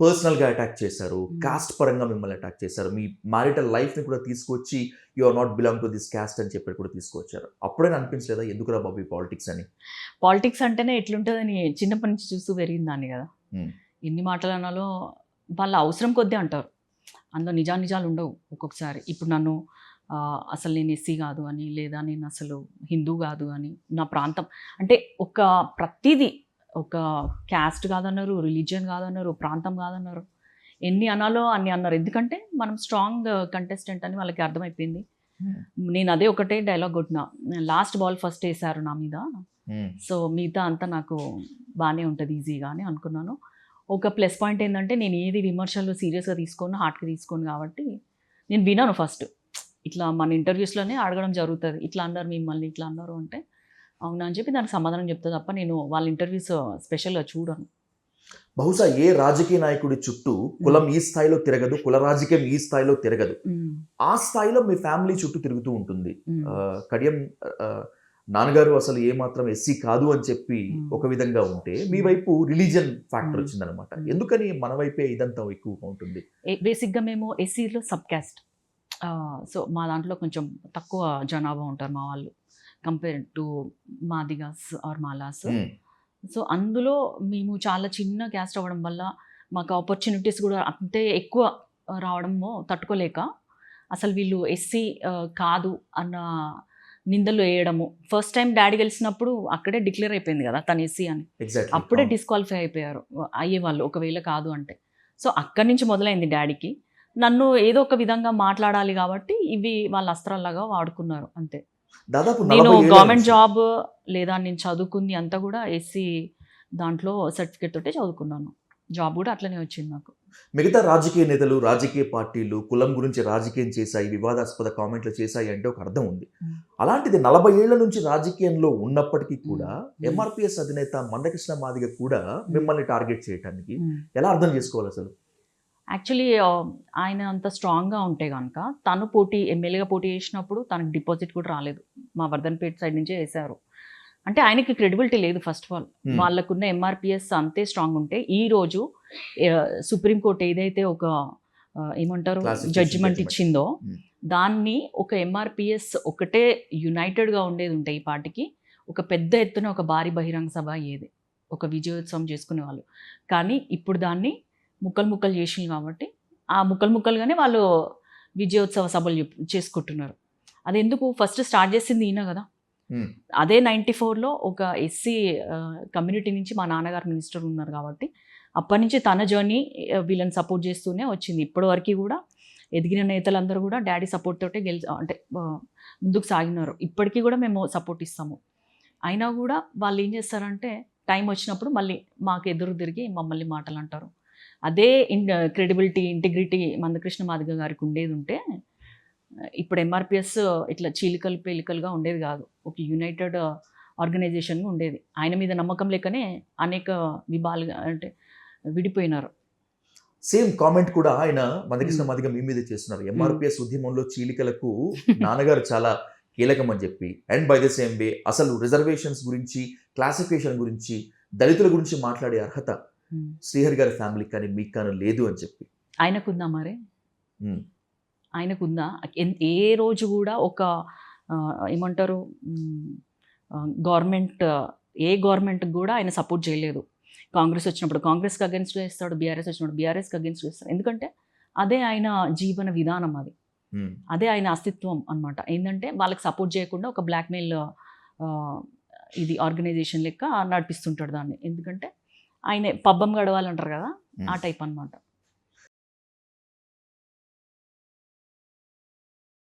పర్సనల్గా అటాక్ చేశారు కాస్ట్ పరంగా మిమ్మల్ని అటాక్ చేశారు. మీ మ్యారిటల్ లైఫ్ని కూడా తీసుకొచ్చి you are not belong to this caste అని చెప్పి కూడా తీసుకొచ్చారు. అప్పుడే అనిపించలేదా? ఎందుకురా బాబు పాలిటిక్స్ అని? పాలిటిక్స్ అంటేనే ఎట్లుంటుందని చిన్నప్పటి నుంచి చూస్తూ పెరిగిందాన్ని కదా. Hmm. ఎన్ని మాటలు అనాలో వాళ్ళ అవసరం కొద్దీ అంటారు. అందులో నిజా నిజాలు ఉండవు ఒక్కొక్కసారి. ఇప్పుడు నన్ను అసలు నేను ఎస్సీ కాదు అని లేదా నేను అసలు హిందూ కాదు అని నా ప్రాంతం అంటే ఒక ప్రతిదీ ఒక క్యాస్ట్ కాదన్నారు రిలీజియన్ కాదన్నారు ప్రాంతం కాదన్నారు. ఎన్ని అనాలో అన్ని అన్నారు. ఎందుకంటే మనం స్ట్రాంగ్ కంటెస్టెంట్ అని వాళ్ళకి అర్థమైపోయింది. నేను అదే ఒకటే డైలాగ్ కొట్టిన. లాస్ట్ బాల్ ఫస్ట్ వేశారు నా మీద. సో మిగతా అంతా నాకు బాగానే ఉంటుంది ఈజీగా అని అనుకున్నాను. ఒక ప్లస్ పాయింట్ ఏంటంటే నేను ఏది విమర్శలు సీరియస్గా తీసుకోను హార్ట్కి తీసుకోను కాబట్టి నేను వినాను ఫస్ట్. ఇట్లా మన ఇంటర్వ్యూస్లోనే అడగడం జరుగుతుంది. ఇట్లా అన్నారు మిమ్మల్ని ఇట్లా అన్నారు అంటే అవునా అని చెప్పి దానికి సమాధానం చెప్తా తప్ప నేను వాళ్ళ ఇంటర్వ్యూస్ స్పెషల్గా చూడను. బహుశా ఏ రాజకీయ నాయకుడి చుట్టూ కులం ఈ స్థాయిలో తిరగదు కుల రాజకీయం ఈ స్థాయిలో తిరగదు. ఆ స్థాయిలో మీ ఫ్యామిలీ చుట్టూ తిరుగుతూ ఉంటుంది. కడియం నాన్నగారు అసలు ఏ మాత్రం ఎస్సీ కాదు అని చెప్పి. ఒక విధంగా ఉంటే మీ వైపు రిలీజన్ ఫ్యాక్టర్. వచ్చిందనమాట. ఎందుకని మన వైపే ఇదంతా ఎక్కువగా ఉంటుంది? బేసిక్గా మేము ఎస్సీలో సబ్ క్యాస్ట్ సో మా దాంట్లో కొంచెం తక్కువ జనాభా ఉంటారు మా వాళ్ళు. Compare to Madigas or Malas. So అందులో మేము చాలా చిన్న క్యాస్ట్ అవ్వడం వల్ల మాకు ఆపర్చునిటీస్ కూడా అంతే ఎక్కువ రావడము తట్టుకోలేక అసలు వీళ్ళు ఎస్సీ కాదు అన్న నిందలు వేయడము. ఫస్ట్ టైం డాడీ గెలిచినప్పుడు అక్కడే డిక్లేర్ అయిపోయింది కదా తను ఎస్సీ అని. అప్పుడే డిస్క్వాలిఫై అయిపోయారు. అయ్యేవాళ్ళు ఒకవేళ కాదు అంటే. సో అక్కడి నుంచి మొదలైంది డాడీకి నన్ను ఏదో ఒక విధంగా మాట్లాడాలి కాబట్టి ఇవి వాళ్ళ అస్త్రాల్లాగా వాడుకున్నారు అంతే. దాదాపు నేను 40 ఏళ్ళ గవర్నమెంట్. జాబ్ లేదా నేను చదువుకుంది అంతా కూడా ఎస్సీ దాంట్లో సర్టిఫికేట్ తోటే చదువుకున్నాను జాబ్ కూడా అట్లనే వచ్చింది నాకు మిగతా రాజకీయ నేతలు రాజకీయ పార్టీలు కులం గురించి రాజకీయం చేశాయి వివాదాస్పద కామెంట్లు చేశాయి అంటే ఒక అర్థం ఉంది. అలాంటిది నలభై ఏళ్ళ నుంచి రాజకీయంలో ఉన్నప్పటికీ కూడా. ఎంఆర్పిఎస్ అధినేత మందకృష్ణ మాదిగ కూడా మిమ్మల్ని టార్గెట్ చేయడానికి. ఎలా అర్థం చేసుకోవాలి అసలు యాక్చువల్లీ ఆయన అంత స్ట్రాంగ్గా ఉంటే కనుక తను పోటీ ఎమ్మెల్యేగా పోటీ చేసినప్పుడు తనకు డిపాజిట్ కూడా రాలేదు మా వర్ధన్పేట సైడ్ నుంచే వేశారు అంటే ఆయనకి క్రెడిబిలిటీ లేదు ఫస్ట్ ఆఫ్ ఆల్. వాళ్ళకున్న ఎంఆర్పిఎస్ అంతే స్ట్రాంగ్ ఉంటే ఈ రోజు సుప్రీంకోర్టు ఏదైతే ఒక ఏమంటారు జడ్జిమెంట్. ఇచ్చిందో Hmm. దాన్ని ఒక ఎంఆర్పిఎస్ ఒకటే యునైటెడ్గా ఉండేది ఉంటే ఈ పార్టీకి ఒక పెద్ద ఎత్తున ఒక భారీ బహిరంగ సభ అయ్యేది ఒక విజయోత్సవం చేసుకునే వాళ్ళు కానీ ఇప్పుడు దాన్ని ముక్కలు ముక్కలు చేసింది కాబట్టి ఆ ముక్కలు ముక్కలుగానే వాళ్ళు విజయోత్సవ సభలు చేసుకుంటున్నారు. అది ఎందుకు? ఫస్ట్ స్టార్ట్ చేసింది ఈయన కదా. అదే నైంటీ ఫోర్లో ఒక ఎస్సీ కమ్యూనిటీ నుంచి మా నాన్నగారు మినిస్టర్ ఉన్నారు కాబట్టి అప్పటి నుంచి తన జర్నీ వీళ్ళని సపోర్ట్ చేస్తూనే వచ్చింది. ఇప్పటి వరకు కూడా ఎదిగిన నేతలందరూ కూడా డాడీ సపోర్ట్ తోటే గెలిచి అంటే ముందుకు సాగినారు. ఇప్పటికీ కూడా మేము సపోర్ట్ ఇస్తాము. అయినా కూడా వాళ్ళు ఏం చేస్తారంటే టైం వచ్చినప్పుడు మళ్ళీ మాకు ఎదురు తిరిగి మమ్మల్ని మాటలు అంటారు అదే in credibility integrity Manda Krishna Madiga గారికి ఉండేది ఉంటే ఇప్పుడు ఎంఆర్పిఎస్ ఇట్లా చీలికలు పేలికలుగా ఉండేది కాదు. ఒక యునైటెడ్ ఆర్గనైజేషన్గా ఉండేది. ఆయన మీద నమ్మకం లేకనే అనేక విభాలుగా అంటే విడిపోయినారు. సేమ్ కామెంట్ కూడా ఆయన మందకృష్ణ Hmm. మాదిగ మీ మీద చేస్తున్నారు. ఎంఆర్పిఎస్ ఉద్యమంలో చీలికలకు నాన్నగారు చాలా కీలకం అని చెప్పి. And by the same way అసలు రిజర్వేషన్స్ గురించి క్లాసిఫికేషన్ గురించి దళితుల గురించి మాట్లాడే అర్హత. శ్రీహరి గారి ఫ్యామిలీకి కానీ మీకు కానీ లేదు అని చెప్పి. ఆయనకుందా మరి. ఆయనకుందా? ఏ రోజు కూడా ఒక ఏమంటారు గవర్నమెంట్ ఏ గవర్నమెంట్ కూడా ఆయన సపోర్ట్ చేయలేదు. కాంగ్రెస్ వచ్చినప్పుడు. కాంగ్రెస్కి అగెన్స్ట్ చేస్తాడు బీఆర్ఎస్ వచ్చినప్పుడు బీఆర్ఎస్కి అగెన్స్ట్ చేస్తాడు. ఎందుకంటే అదే ఆయన జీవన విధానం అది. అదే ఆయన అస్తిత్వం అన్నమాట. ఏంటంటే వాళ్ళకి సపోర్ట్ చేయకుండా ఒక బ్లాక్మెయిల్ ఇది ఆర్గనైజేషన్ లెక్క నడిపిస్తుంటాడు దాన్ని. ఎందుకంటే ఆయన పబ్బం గడవాలంటారు కదా ఆ. టైప్ అన్నమాట